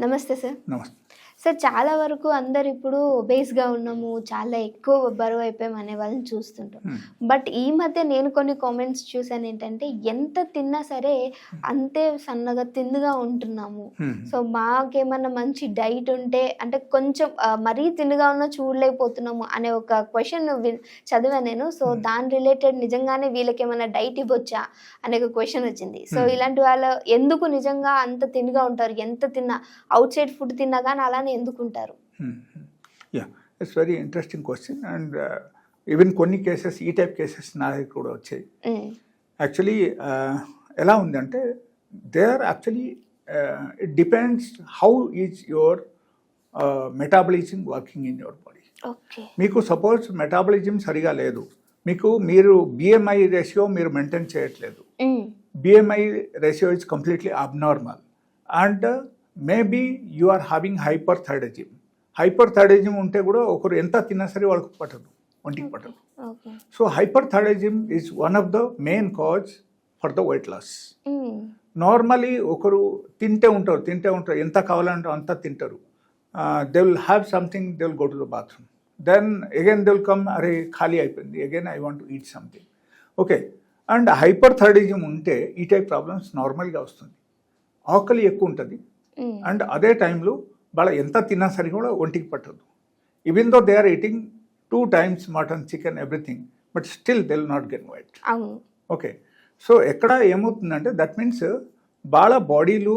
నమస్తే సార్. నమస్తే. సార్ చాలా వరకు అందరు ఇప్పుడు ఒబేస్గా ఉన్నాము చాలా ఎక్కువ బరువు అయిపోయాం అనే వాళ్ళని చూస్తుంటాం Hmm. బట్ ఈ మధ్య నేను కొన్ని కామెంట్స్ చూసాను ఏంటంటే ఎంత తిన్నా సరే అంతే సన్నగా తిందుగా ఉంటున్నాము Hmm. సో మాకేమన్నా మంచి డైట్ ఉంటే అంటే కొంచెం మరీ తిండిగా ఉన్నా చూడలేకపోతున్నాము అనే ఒక క్వశ్చన్ చదివాను నేను సో Hmm. దాని రిలేటెడ్ నిజంగానే వీళ్ళకి ఏమైనా డైట్ ఇవ్వచ్చా అనే ఒక క్వశ్చన్ వచ్చింది సో Hmm. ఇలాంటి వాళ్ళు ఎందుకు నిజంగా అంత తిండిగా ఉంటారు ఎంత తిన్నా అవుట్ సైడ్ ఫుడ్ తిన్నా కానీ అలానే ఎందుకు ఉంటారు yeah it's very interesting question and even uh, కొన్ని కేసెస్ ఈ టైప్ కేసెస్ నా దగ్గర కూడా వచ్చాయి. యాక్చువల్లీ ఎలా ఉందంటే they are actually it depends how is your metabolism working in your body మీకు సపోజ్ మెటాబలిజం సరిగా లేదు. మీకు మీరు బిఎంఐ రేషియో మీరు మెయింటైన్ చేయట్లేదు. ఉమ్, BMI ratio is completely abnormal. And uh, maybe you are having hyperthyroidism. హైపర్థైరాయిజం ఉంటే కూడా ఒకరు ఎంత తిన్నా సరే వాళ్ళకి పట్టదు ఒంటికి పట్టదు. So hyperthyroidism is one of the main cause for the weight loss normally ఒకరు తింటే ఉంటారు తింటే ఉంటారు. ఎంత కావాలంటే అంత తింటారు. They will have something they will go to the bathroom then again they will come అరే ఖాళీ అయిపోయింది. Again I want eat something okay and hyperthyroidism ఉంటే ఈ టైప్ ప్రాబ్లమ్స్ నార్మల్గా వస్తుంది. ఆకలి ఎక్కువ ఉంటుంది. అండ్ అదే టైంలో వాళ్ళ ఎంత తిన్నా సరే కూడా ఒంటికి పట్టదు. Even though they are eating two times mutton chicken everything but still they will not get weight okay so ఎక్కడ ఏమవుతుందంటే దట్ మీన్స్ వాళ్ళ బాడీలు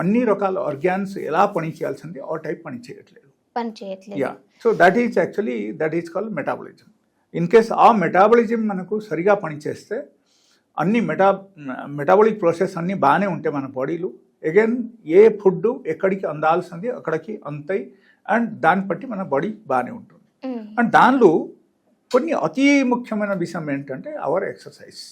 అన్ని రకాల ఆర్గాన్స్ ఎలా పని చేయాల్సింది ఆ టైప్ పని చేయట్లేదు. పని చేయట్లేదు. Yeah so that is actually that is called metabolism in case ఆ మెటాబలిజం మనకు సరిగా పనిచేస్తే అన్ని మెటా మెటాబలిక్ ప్రాసెస్ అన్నీ బాగానే ఉంటాయి మన బాడీలో. అగైన్ ఏ ఫుడ్ ఎక్కడికి అందాల్సింది అక్కడికి అంతాయి అండ్ దాన్ని బట్టి మన బాడీ బాగానే ఉంటుంది. అండ్ దానిలో కొన్ని అతి ముఖ్యమైన విషయం ఏంటంటే అవర్ ఎక్సర్సైజ్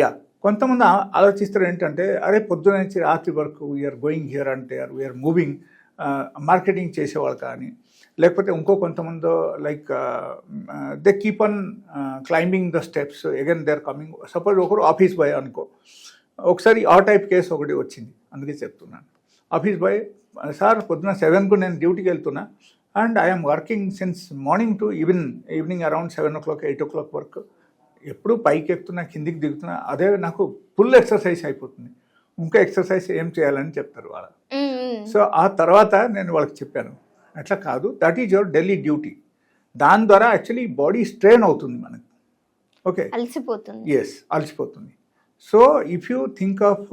యా కొంతమంది ఆలోచిస్తారు ఏంటంటే అరే పొద్దున నుంచి రాత్రి వరకు వీఆర్ గోయింగ్ హియర్ అంటే వీఆర్ మూవింగ్ మార్కెటింగ్ చేసేవాళ్ళు కానీ లేకపోతే ఇంకో కొంతమంది like they keep on climbing the steps again they are coming suppose ఒకరు ఆఫీస్ బాయ్ అనుకో. ఒకసారి ఆ టైప్ కేసు ఒకటి వచ్చింది. అందుకే చెప్తున్నాను. ఆఫీస్ బాయ్ సార్ పొద్దున సెవెన్కు నేను డ్యూటీకి వెళ్తున్నా. And I'm working since morning to even evening around seven o'clock eight o'clock వరకు ఎప్పుడు పైకి ఎక్కుతున్నా కిందికి దిగుతున్నా. అదే నాకు ఫుల్ ఎక్సర్సైజ్ అయిపోతుంది. ఇంకా ఎక్సర్సైజ్ ఏం చేయాలని చెప్తారు వాళ్ళ. సో ఆ తర్వాత నేను వాళ్ళకి చెప్పాను. అట్లా కాదు. That is your daily duty. దాని ద్వారా యాక్చువల్లీ బాడీ స్ట్రెయిన్ అవుతుంది మనకు. ఓకే? అలసిపోతుంది. Yes అలసిపోతుంది. So if you think of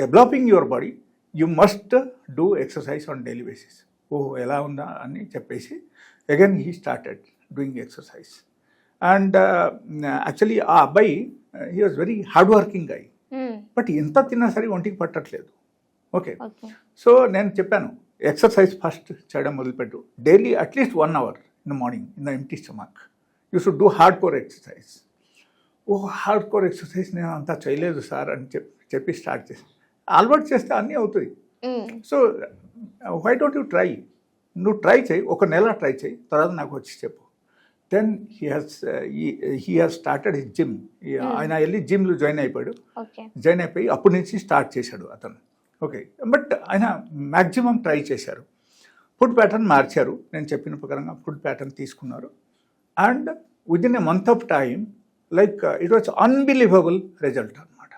developing your body you must do exercise on daily basis ఓహో ఎలా ఉందా అని చెప్పేసి again he started doing exercise and actually ఆ అబ్బాయి he was very hard working అయ్యి బట్ ఎంత తిన్నా సరే ఒంటికి పట్టట్లేదు. ఓకే ఓకే సో నేను చెప్పాను ఎక్సర్సైజ్ ఫస్ట్ చేయడం మొదలుపెట్టు. Daily at least one hour in the morning in the empty stomach you should do hardcore exercise oh hardcore exercise నేను అంతా చేయలేదు సార్ అని చెప్పి చెప్పి స్టార్ట్ చేసి అలవాటు చేస్తే అన్నీ అవుతాయి. So why don't you try నువ్వు ట్రై చేయి ఒక నెల ట్రై చేయి తర్వాత నాకు వచ్చి చెప్పు. Then he has he has started his gym ఆయన వెళ్ళి జిమ్లో జాయిన్ అయిపోయాడు. జాయిన్ అయిపోయి అప్పటి నుంచి స్టార్ట్ చేశాడు అతను. ఓకే బట్ ఆయన మ్యాక్సిమం ట్రై చేశారు. ఫుడ్ ప్యాటర్న్ మార్చారు. నేను చెప్పిన ప్రకారంగా ఫుడ్ ప్యాటర్న్ తీసుకున్నారు. And within a month of time like it was unbelievable result అనమాట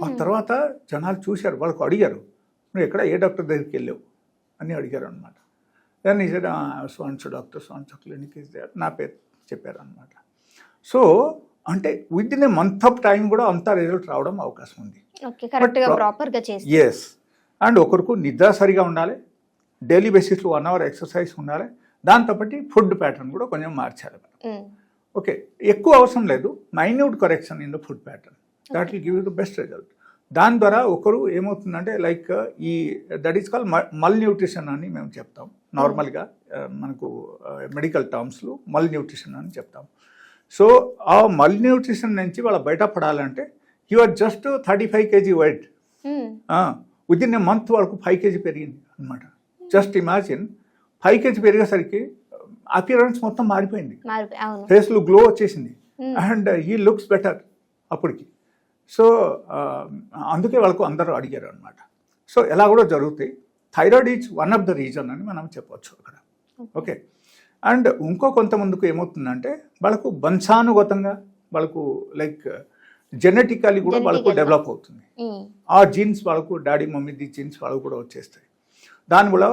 ఆ తర్వాత జనాలు చూశారు వాళ్ళకు అడిగారు నువ్వు ఎక్కడ ఏ డాక్టర్ దగ్గరికి వెళ్ళావు? అని అడిగారు అనమాట దాన్ని ఈసారి సోన్స్ డాక్టర్ సోన్స్ క్లినిక్ నా పేరు చెప్పారు అనమాట సో అంటే within a month of time కూడా అంత రిజల్ట్ రావడం అవకాశం ఉంది. ఎస్ అండ్ ఒకరికి నిద్ర సరిగా ఉండాలి డైలీ బేసిస్లో వన్ అవర్ ఎక్సర్సైజ్ ఉండాలి దాంతోపాటు ఫుడ్ ప్యాటర్న్ కూడా కొంచెం మార్చాలి ఉమ్, ఓకే ఎక్కువ అవసరం లేదు. Minute correction in the food pattern that will give the best result దాని ద్వారా ఒకరు ఏమవుతుందంటే లైక్ ఈ that is call malnutrition అని మేము చెప్తాం. నార్మల్గా మనకు మెడికల్ టర్మ్స్లో మల్ న్యూట్రిషన్ అని చెప్తాం. సో ఆ మల్ న్యూట్రిషన్ నుంచి వాళ్ళ బయటపడాలంటే you are just thirty five kg weight in a month వాళ్ళకు ఫైవ్ కేజీ పెరిగింది అనమాట జస్ట్ ఇమాజిన్ ఫైవ్ కేజీ పెరిగేసరికి అపియరెన్స్ మొత్తం మారిపోయింది. ఫేస్లో గ్లో వచ్చేసింది. అండ్ హీ లుక్స్ బెటర్ అప్పటికి. సో అందుకే వాళ్ళకు అందరూ అడిగారు అనమాట సో ఎలా కూడా జరుగుతాయి. Thyroid is one of the reason అని మనం చెప్పొచ్చు అక్కడ. ఓకే. అండ్ ఇంకో కొంతమందికి ఏమవుతుందంటే వాళ్ళకు వంశానుగతంగా వాళ్ళకు లైక్ జెనెటికలీ కూడా వాళ్ళకు. డెవలప్ అవుతుంది. ఆ జీన్స్ వాళ్ళకు డాడీ మమ్మీది జీన్స్ వాళ్ళకు కూడా వచ్చేస్తాయి. దానివల్ల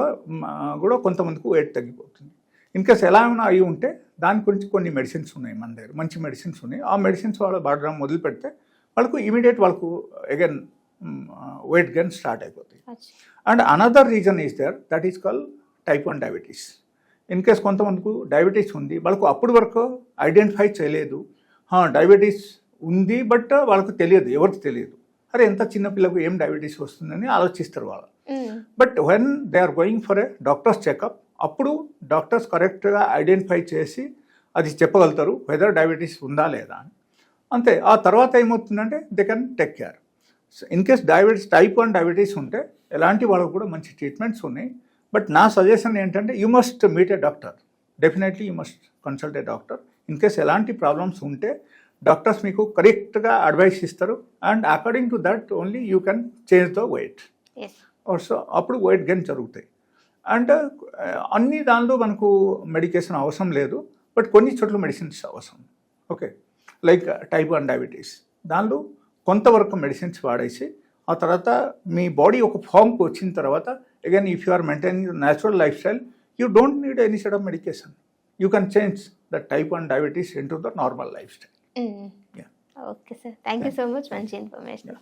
కూడా కొంతమందికి వెయిట్ తగ్గిపోతుంది. ఇన్కేస్ ఎలా ఏమైనా అయి ఉంటే దాని గురించి కొన్ని మెడిసిన్స్ ఉన్నాయి మన దగ్గర. మంచి మెడిసిన్స్ ఉన్నాయి. ఆ మెడిసిన్స్ వాళ్ళు వాడడం మొదలు పెడితే వాళ్ళకు ఇమీడియట్ వాళ్ళకు అగైన్ వెయిట్ గెయిన్ స్టార్ట్ అయిపోతుంది అచ్చా. And another reason is there that is call type one diabetes in case కొంతమందికి డయాబెటీస్ ఉంది వాళ్ళకు అప్పటి వరకు ఐడెంటిఫై చేయలేదు. డయాబెటీస్ ఉంది బట్ వాళ్ళకు తెలియదు ఎవరికి తెలియదు. అరే ఎంత చిన్న పిల్లకు ఏం డయాబెటీస్ వస్తుందని ఆలోచిస్తారు వాళ్ళు. But when they are going for a doctors checkup అప్పుడు డాక్టర్స్ కరెక్ట్గా ఐడెంటిఫై చేసి అది చెప్పగలుగుతారు వెదర్ డయాబెటీస్ ఉందా లేదా అని. అంతే. ఆ తర్వాత ఏమవుతుందంటే they can take care in case diabetes type one diabetes ఉంటే ఎలాంటి వాళ్ళకు కూడా మంచి ట్రీట్మెంట్స్ ఉన్నాయి. బట్ నా సజెషన్ ఏంటంటే you must meet a doctor definitely you must consult a doctor in case ఎలాంటి ప్రాబ్లమ్స్ ఉంటే డాక్టర్స్ మీకు కరెక్ట్గా అడ్వైస్ ఇస్తారు. And according to that only you can change the weight so అప్పుడు వెయిట్ గెయిన్ జరుగుతాయి. And అన్ని దానిలో మనకు మెడికేషన్ అవసరం లేదు బట్ కొన్ని చోట్ల మెడిసిన్స్ అవసరం. Okay. Like type one diabetes. దానిలో కొంతవరకు మెడిసిన్స్ వాడేసి ఆ తర్వాత మీ బాడీ ఒక ఫామ్కి వచ్చిన తర్వాత again if you are maintaining natural lifestyle you don't need any set of medication you can change the type one diabetes into the normal lifestyle. Okay sir thank you so much మంచి information